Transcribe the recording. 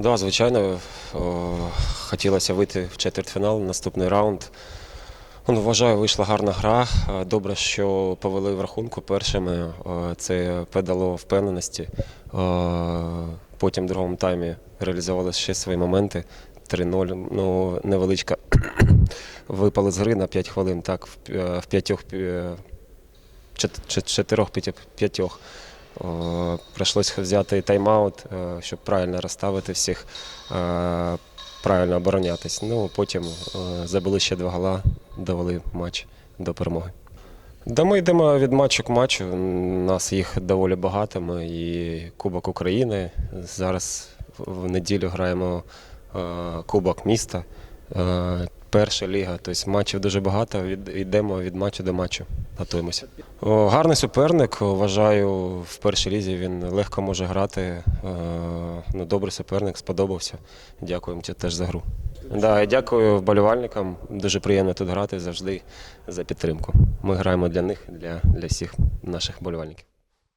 Да, звичайно, хотілося вийти в четвертьфінал, наступний раунд. Ну, вважаю, вийшла гарна гра. Е, Добре, що повели в рахунку першими. Е, Це придало впевненості. Е, Потім в другому таймі реалізували ще свої моменти. 3-0. Ну, невеличка випали з гри на 5 хвилин. Так, в п'ятьох е, чот- чот- чотирьох п'ятьох. О, Прийшлось взяти тайм-аут, е, щоб правильно розставити всіх, е, правильно оборонятись. Ну, потім е, забили ще два гола, довели матч до перемоги. Да ми йдемо від матчу к матчу. У нас їх доволі багато. Ми і Кубок України. Зараз в неділю граємо е, Кубок міста. Е, Перша ліга, тобто матчів дуже багато. Йдемо від матчу до матчу. Готуємося. Гарний суперник. Вважаю, в першій лізі він легко може грати. Е, ну, добрий суперник, сподобався. Дякуємо теж за гру. Да, дякую вболівальникам. Дуже приємно тут грати завжди за підтримку. Ми граємо для них, для, для всіх наших вболівальників.